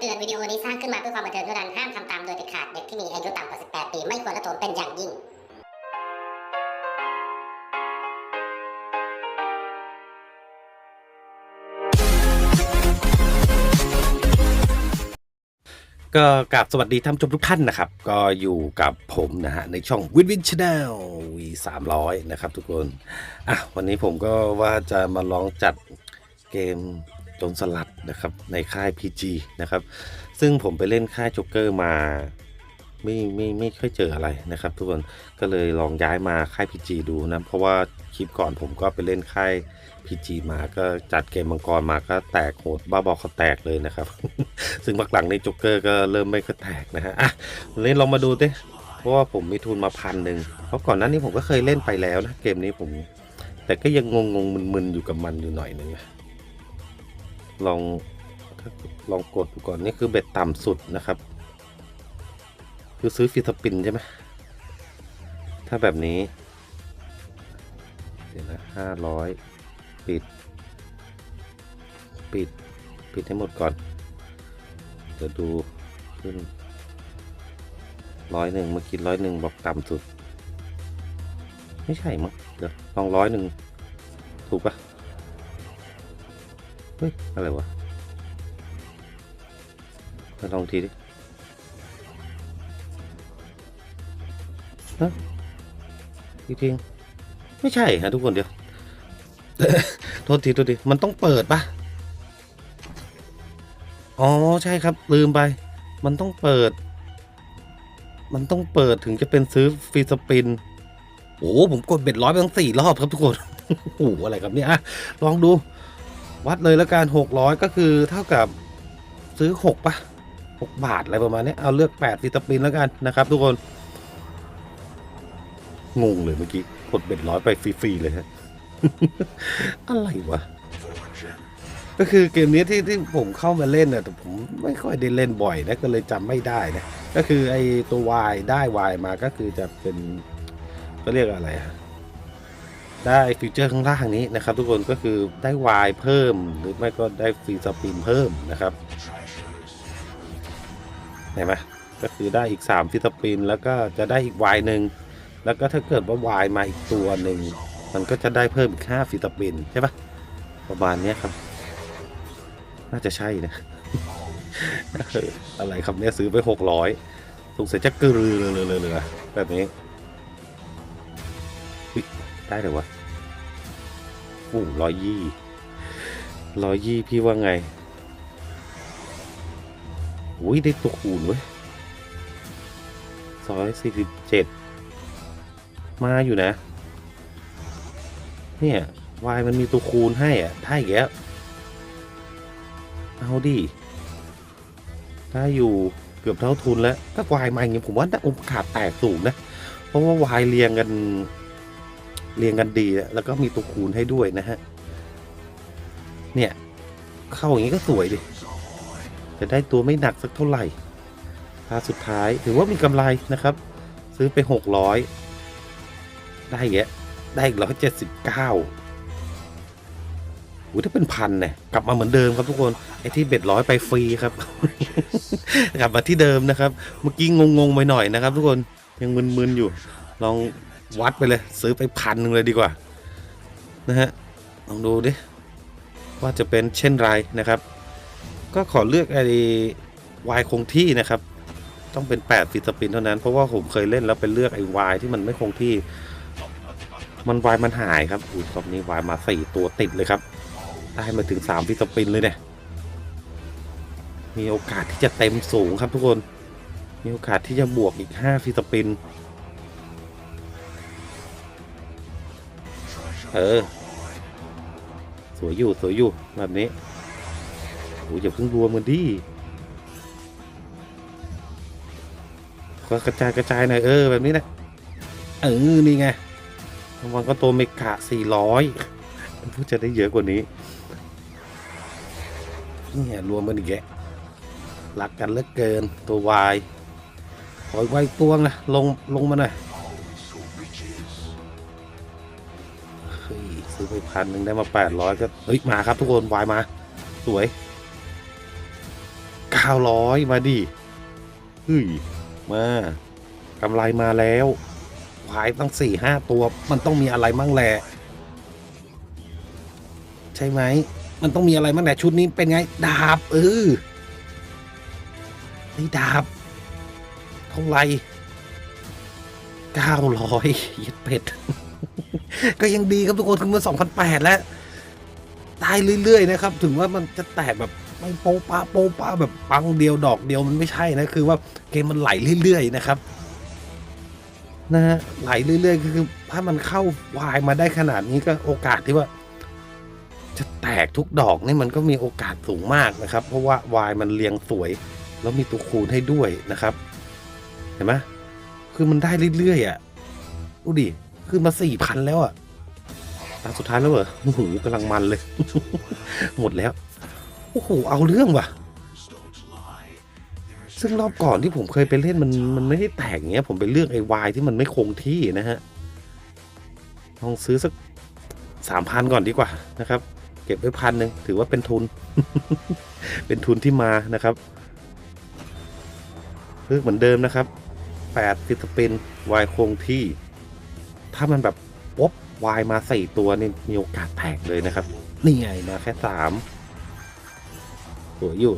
ำเตือนวิดีโอนี้สร้างขึ้นมาเพื่อความบันเทิงเท่านั้น ห้ามทำตามโดยเด็ดขาด เด็กที่มีอายุต่ำกว่า 18 ปี ไม่ควรรับชมเป็นอย่างยิ่ง ก็กราบสวัสดีท่านผู้ชมทุกท่านนะครับ ก็อยู่กับผมนะฮะในช่องวินวินชาแนลวีสามร้อยนะครับทุกคน อะวันนี้ผมก็ว่าจะมาลองจัดเกม จนสลัดนะครับในค่าย PG นะครับซึ่งผมไปเล่นค่ายจ๊กเกอร์มาไม่ไม่ไม่ค่อยเจออะไรนะครับทุกคนก็เลยลองย้ายมาค่าย PG ดูนะเพราะว่าคลิปก่อนผมก็ไปเล่นค่าย PG มาก็จัดเกมมังกรมาก็แตกโหดบ้าบอเขาแตกเลยนะครับ ซึ่งพักหลังในจ็กเกอร์ก็เริ่มไม่ค่อยแตกนะฮะอะวันนี้ลองมาดูดิเพราะว่าผมมีทุนมาพันหนึ่งเพราะก่อนหน้านี้ผมก็เคยเล่นไปแล้วนะเกมนี้ผม แต่ก็ยังงงงมึนๆอยู่กับมันอยู่หน่อยหนึงอะ ลองลองกดดูก่อนนี่คือเบ็ดต่ำสุดนะครับ คือซื้อฟิสปินใช่ไหมถ้าแบบนี้เดี๋ยวนะห้าร้อยปิด ปิด ปิดให้หมดก่อนเดี๋ยวดูขึ้นร้อยหนึ่งเมื่อกี้ร้อยหนึ่งบอกต่ำสุด ไม่ใช่มั้งเดี๋ยวลองร้อยหนึ่งถูกปะ เฮ้ย อะไรวะมาลองทีดิฮะจริงๆไม่ใช่ฮะทุกคนเดี๋ยว โทษทีโทษทีมันต้องเปิดปะอ๋อใช่ครับ ลืมไป มันต้องเปิด มันต้องเปิดถึงจะเป็นซื้อฟรีสปินโอ้ผมกดเบ็ดร้อยไปทั้งสี่รอบครับทุกคนโอ้โหอะไรครับเนี่ยลองดู วัดเลยแล้วกันหกร้อยก็คือเท่ากับซื้อหกปะหกบาท อะไรประมาณนี้เอาเลือกแปดฟรีสปินแล้วกันนะครับ ทุกคน งงเลยเมื่อกี้กดเบ็ดร้อยไปฟรีๆเลยฮะ อะไรวะ ก็คือเกมนี้ที่ที่ผมเข้ามาเล่นน่ะแต่ผมไม่ค่อยได้เล่นบ่อยนะก็เลยจำไม่ได้นะ ก็คือไอตัววายได้วายมาก็คือจะเป็นก็เรียกอะไรอะ ได้ฟีเจอร์ข้างล่างนี้นะครับ ทุกคนก็คือได้วายเพิ่ม หรือไม่ก็ได้ฟรีสปินเพิ่มนะครับเห็นไหมก็คือได้อีก3ฟรีสปินแล้วก็จะได้อีกวายหนึ่งแล้วก็ถ้าเกิดว่าวายมาอีกตัวหนึ่งมันก็จะได้เพิ่มอีก5ฟรีสปินใช่ปะประมาณนี้ครับ น่าจะใช่นะอะไรครับเนี่ยซื้อไปหกร้อยสงสัยจะกระลือเลยเลยเลยแบบนี้ ได้เลยวะโอ้ร้อยยี่ร้อยยี่พี่ว่าไงอุ้ยได้ตัวคูณเว้ยสองสี่สิบเจ็ดมาอยู่นะ เนี่ยวายมันมีตัวคูณให้อะได้อีกแล้วเอาดิได้อยู่เกือบเท่าทุนแล้ว ถ้าวายมาอย่างงี้ผมว่าโอกาสแตกสูงนะ เพราะว่าวายเรียงกัน เรียงกันดีอะแล้วก็มีตัวคูณให้ด้วยนะฮะ เนี่ย เข้าอย่างนี้ก็สวยดิจะได้ตัวไม่หนักสักเท่าไหร่ราสุดท้ายถือว่ามีกำไรนะครับ ซื้อไปหกร้อยได้แยอะได้อีกร้อยเจ็ดสิบเก้าอุ้ยถ้าเป็นพันเนี่ยกลับมาเหมือนเดิมครับทุกคนไอ้ที่เบ็ดร้อยไปฟรีครับ กลับมาที่เดิมนะครับ เมื่อกี้งงๆไปหน่อยนะครับ ทุกคนยังมึนๆอยู่ ลอง วัดไปเลย ซื้อไปพันหนึ่งเลยดีกว่า นะฮะ ลองดูดิ ว่าจะเป็นเช่นไรนะครับ ก็ขอเลือกไอ้วายคงที่นะครับ ต้องเป็น8ฟิสปินเท่านั้น เพราะว่าผมเคยเล่นแล้วไปเลือกไอ้วายที่มันไม่คงที่ มันวายมันหายครับอุ้ยรอบนี้วายมาสี่ตัวติดเลยครับ ได้มาถึง3ฟิสปินเลยเนี่ย มีโอกาสที่จะเต็มสูงครับทุกคน มีโอกาสที่จะบวกอีก5ฟิสปิน เออ สวยอยู่สวยอยู่แบบนี้โอ้ยอย่าเพิ่งรวมกันดิก็กระจายกระจายหน่อยเออแบบนี้นะเออนี่ไงรางวัลก็ตัวเมกะ400พูดจะได้เยอะกว่านี้เนี่ยรวมกันอีกแกะรักกันเหลือเกินตัววายขออีกไว้ตัวนะลงลงมาหน่อย ฮ้ยซื้อไปพันหนึ่งได้มาแปดร้อยก็ เฮ้ย มาครับทุกคนวายมา สวย9 900มาดิเฮ้ย มากำไรมาแล้วขายตั้งสี่ห้าตัวมันต้องมีอะไรมั่งแหละใช่ไหม มันต้องมีอะไรมั่งแหละชุดนี้เป็นไง ดาบเออไอ้ดาบเท่าไหร่เก้าร้อยยัดเป็ด ก็ยังดีครับทุกคนคือมันสองพันแปดแล้วได้เรื่อยๆนะครับ ถึงว่ามันจะแตกแบบไม่โปะปะโปะปะแบบปังเดียวดอกเดียวมันไม่ใช่นะคือว่าเกมมันไหลเรื่อยๆนะครับนะฮะไหลเรื่อยๆคือถ้ามันเข้าวายมาได้ขนาดนี้ก็โอกาสที่ว่า จะแตกทุกดอกนี่มันก็มีโอกาสสูงมากนะครับ เพราะว่าวายมันเรียงสวย แล้วมีตัวคูณให้ด้วยนะครับ เห็นไหมคือมันได้เรื่อยๆอะดูดิ ขึ้นมาสี่พันแล้วอะตาสุดท้ายแล้วเหรอโอ้โหกำลังมันเลย หมดแล้ว โอ้โห เอาเรื่องว่ะ ซึ่งรอบก่อนที่ผมเคยไปเล่นมันมันไม่ได้แตกอย่างเงี้ย ผมไปเลือกไอ้วายที่มันไม่คงที่นะฮะ ลองซื้อสักสามพันก่อนดีกว่านะครับ เก็บไว้พันหนึ่งถือว่าเป็นทุน เป็นทุนที่มานะครับเลือกเหมือนเดิมนะครับแปดฟิสปินวายคงที่ ถ้ามันแบบป๊บวายมาสี่ตัวนี่มีโอกาสแตกเลยนะครับ นี่ไงมาแค่สามสวยอยู่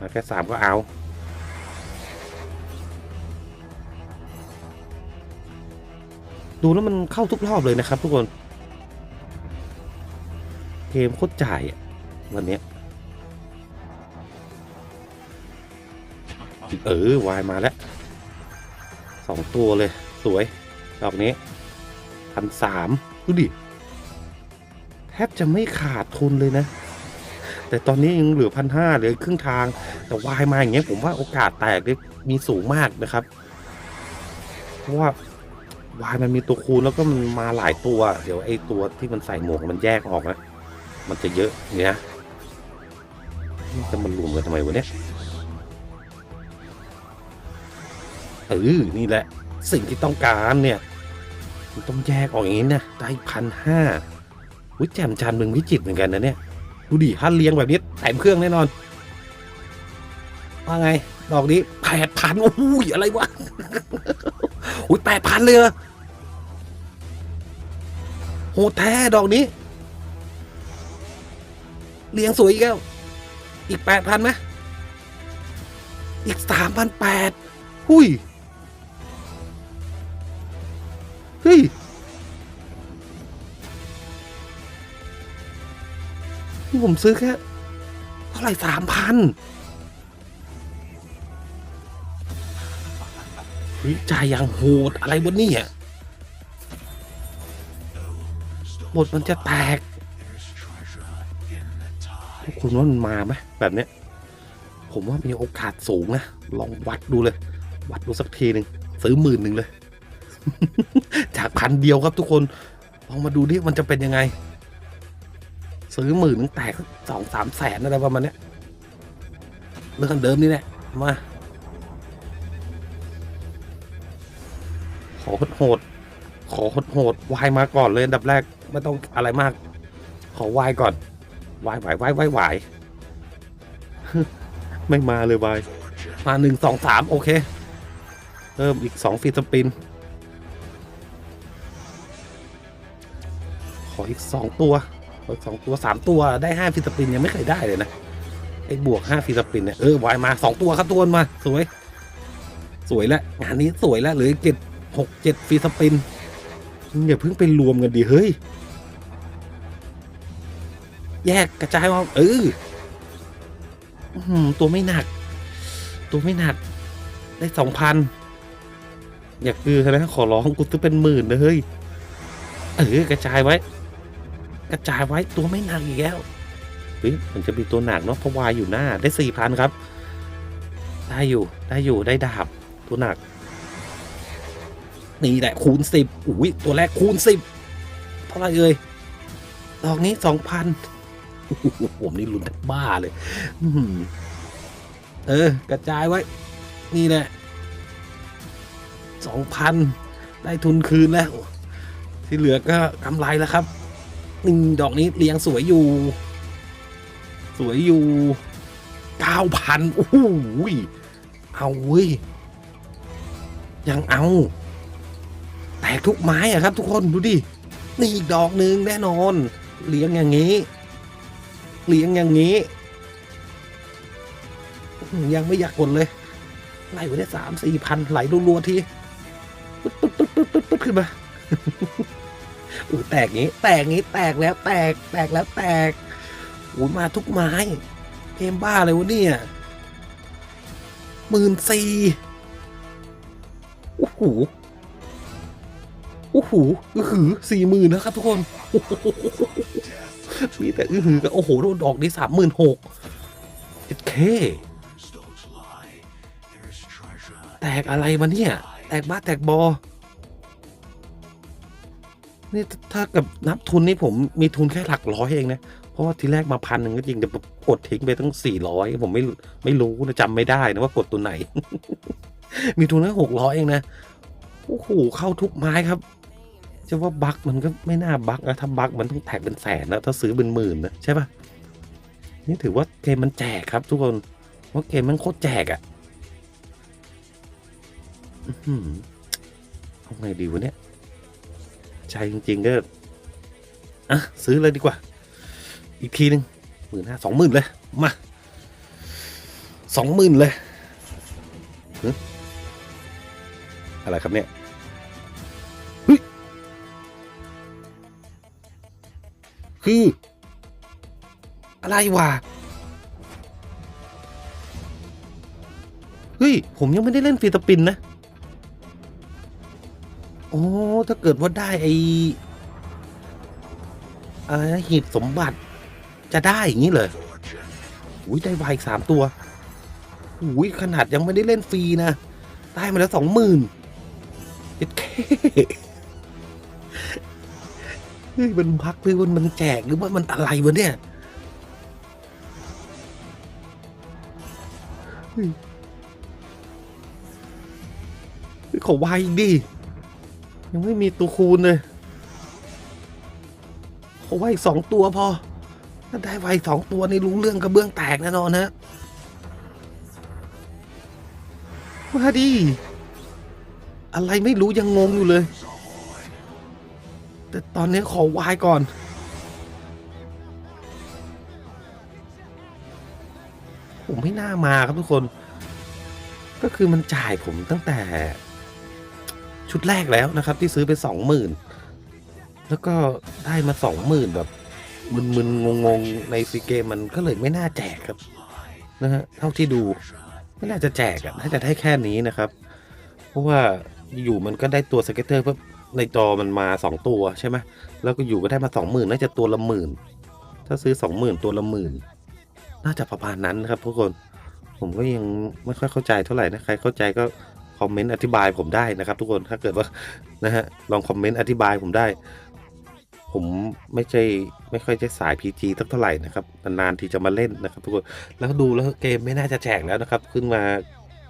มาแค่สามก็เอาดูแล้วมันเข้าทุกรอบเลยนะครับทุกคน เกมโคตรจ่าย วันนี้ เออ วายมาแล้วสองตัวเลย สวยดอกนี้ พันสามดูดิ แทบจะไม่ขาดทุนเลยนะ แต่ตอนนี้ยังเหลือพันห้าเหลือครึ่งทาง แต่วายมาอย่างเงี้ยผมว่าโอกาสแตกมีสูงมากนะครับ เพราะว่าวายมันมีตัวคูณแล้วก็มันมาหลายตัว เดี๋ยวไอ้ตัวที่มันใส่หมวกมันแยกออกนะ มันจะเยอะเนี่ยจะมันรวมกันทำไมวะเนี่ยเออนี่แหละ สิ่งที่ต้องการเนี่ย ต้องแยกออกอย่างนี้นะได้พันห้าวิแจมจันทร์เมืองวิจิตเหมือนกันนะเนี่ย ดูดิถ้าเลี้ยงแบบนี้แถมเครื่องแน่นอน ว่าไง ดอกนี้แปดพันโอ้ยอะไรวะอุ้ยแปดพันเลยเหรอโหแท้ดอกนี้ เลี้ยงสวยอีกแล้ว อีกแปดพันไหมอีกสามพันแปดหุ้ย เฮ้ยนี่ผมซื้อแค่เท่าไหร่สามพันเฮ้ยจ่ายอย่างโหดอะไรบนนี่อะบทมันจะแตกพวกคุณว่ามันมาไหมแบบเนี้ย ผมว่ามีโอกาสสูงนะ ลองวัดดูเลย วัดดูสักทีหนึ่งซื้อหมื่นหนึ่งเลย จากพันเดียวครับทุกคนลองมาดูดิมันจะเป็นยังไง ซื้อหมื่นนึงแตกสองสามแสนอะไรประมาณเนี้ยเรื่องเดิมนี่แหละมาขอโหดขอโหดวายมาก่อนเลยอันดับแรกไม่ต้องอะไรมาก ขอวายก่อนวายวายวายวายวายไม่มาเลยวายมาหนึ่งสองสามโอเค เพิ่มอีกสองฟีสปิน ขออีกสองตัว ขออีกสองตัวสามตัวได้ห้าฟีสปินยังไม่เคยได้เลยนะไอ้บวกห้าฟีสปินเนี่ยเออวายมาสองตัวครับตัวมาสวย สวยแล้วงานนี้สวยแล้วเหลือเจ็ดหกเจ็ดฟีสปินอย่าเพิ่งไปรวมกันดิเฮ้ย แยกกระจายมาเอออื้อหือตัวไม่หนัก ตัวไม่หนัก ได้สองพันอยากคือนะขอร้องกูซื้อเป็นหมื่นนะเฮ้ย เออกระจายไว้ กระจายไว้ตัวไม่หนักอีกแล้วเฮ้ยมันจะมีตัวหนักเนาะเพราะวายอยู่หน้าได้สี่พันครับ ได้อยู่ได้อยู่ได้ดาบตัวหนัก นี่แหละคูณสิบอุ้ยตัวแรกคูณสิบเท่าไหรเอ่ยดอกนี้สองพันผมนี่ลุ้นบ้าเลยเออ กระจายไว้ นี่แหละสองพันได้ทุนคืนแล้ว ที่เหลือก็กำไรแล้วครับ นี่ดอกนี้เรียงสวยอยู่ สวยอยู่เก้าพันโอ้โหยเอาเว้ย ยังเอา แตกทุกไม้อะครับทุกคนดูดิ นี่อีกดอกหนึ่งแน่นอน เลี้ยงอย่างนี้ เลี้ยงอย่างนี้ ยังไม่อยากกดเลยไล่ไปได้สามสี่พันไหลรัวๆที ปึ๊ดปึ๊ดปึ๊ดปึ๊ดปึ๊ดปึ๊ดขึ้นมา อู้แตกงี้ แตกงี้แตกแล้วแตกแตกแล้วแตกอู้มาทุกไม้เกมบ้าเลยวะเนี่ยหมื่นสี่โอ้โหโอ้โหอือหือสี่หมื่นนะครับทุกคนโอ้โหมีแต่อือหือกับโอ้โหโดนดอกนี้สามหมื่นหกเอ็ดเคแตกอะไรมาเนี่ย แตกบ้าแตกบอ นี่ถ้ากับนับทุนนี่ผมมีทุนแค่หลักร้อยเองนะ เพราะว่าทีแรกมาพันหนึ่งก็จริงแต่กดทิ้งไปตั้งสี่ร้อยผมไม่ไม่รู้นะจำไม่ได้นะว่ากดตัวไหน มีทุนแค่หกร้อยเองนะโอ้โหเข้าทุกไม้ครับจะว่าบั๊กมันก็ไม่น่าบั๊กนะถ้าบั๊กมันต้องแตกเป็นแสนนะถ้าซื้อเป็นหมื่นนะใช่ปะนี่ถือว่าเกมมันแจกครับ ทุกคนว่าเกมมันโคตรแจกอะ่ะอื้อหือเอาไงดีวะเนี่ย ใจจริง ๆ ก็อะซื้อเลยดีกว่า อีกทีหนึ่งหมื่นห้าสองหมื่นเลย มาสองหมื่นเลยอะไรครับเนี่ยคือ อะไรวะเฮ้ย ผมยังไม่ได้เล่นฟรีสปินนะ โอ้ถ้าเกิดว่าได้ไออะไรหีบสมบัติ จะได้อย่างนี้เลยอุ้ยได้วายสามตัวอุ้ยขนาดยังไม่ได้เล่นฟรีนะ ได้มาแล้วสองหมื่นเอ็ดเคเฮ้ยมันพักหรือมันมันแจกหรือว่ามันอะไรวะเนี่ยเฮ้ยเฮ้ยขอวายอีกดิ ยังไม่มีตัวคูณเลยขอไว้สองตัวพอถ้าได้ไว้สองตัวนี่รู้เรื่องกระเบื้องแตกแน่นอนนะมาดิอะไรไม่รู้ยังงงอยู่เลย แต่ตอนนี้ขอวายก่อนผมไม่น่ามาครับทุกคน ก็คือมันจ่ายผมตั้งแต่ ชุดแรกแล้วนะครับ ที่ซื้อไปสองหมื่นแล้วก็ได้มาสองหมื่นแบบมึนๆงงๆในซีเกมมันก็เลยไม่น่าแจกครับนะฮะเท่าที่ดูไม่น่าจะแจกอะน่าจะได้แค่นี้นะครับ เพราะว่าอยู่มันก็ได้ตัวสเก็ตเตอร์เพิ่มในจอมันมาสองตัวใช่ไหมแล้วก็อยู่ก็ได้มาสองหมื่นน่าจะตัวละหมื่น ถ้าซื้อสองหมื่นตัวละหมื่น น่าจะประมาณนั้นครับทุกคน ผมก็ยังไม่ค่อยเข้าใจเท่าไหร่นะ ใครเข้าใจก็ อมเมนต์อธิบายผมได้นะครับ ทุกคนถ้าเกิดว่านะฮะลองคอมเมนต์อธิบายผมได้ ผมไม่ใช่ไม่ค่อยจะสาย PG สักเท่าไหร่นะครับนานๆที่จะมาเล่นนะครับ ทุกคนแล้วดูแล้วเกมไม่น่าจะแจกแล้วนะครับ ขึ้นมา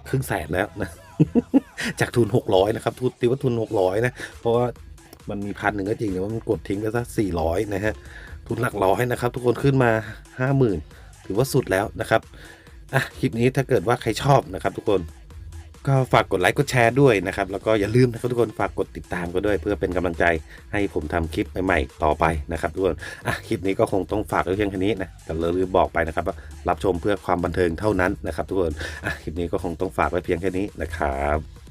ครึ่งแสนแล้วนะจากทุน 600 นะครับทุนตีว่าทุน 600 นะ เพราะว่ามันมีพันหนึ่งก็จริงแต่ว่ามันกดทิ้งไปสัก400 นะฮะ ทุนหลักร้อยนะครับ ทุกคนขึ้นมา 50,000 ถือว่าสุดแล้วนะครับ อะ คลิปนี้ถ้าเกิดว่าใครชอบนะครับทุกคน ก็ฝากกดไลค์กดแชร์ด้วยนะครับ แล้วก็อย่าลืมนะครับทุกคนฝากกดติดตามก็ด้วย เพื่อเป็นกำลังใจให้ผมทำคลิปใหม่ๆต่อไปนะครับทุกคนอะคลิปนี้ก็คงต้องฝากไว้เพียงแค่นี้นะแต่เราลืมบอกไปนะครับว่ารับชมเพื่อความบันเทิงเท่านั้นนะครับ ทุกคนอะคลิปนี้ก็คงต้องฝากไว้เพียงแค่นี้นะครับ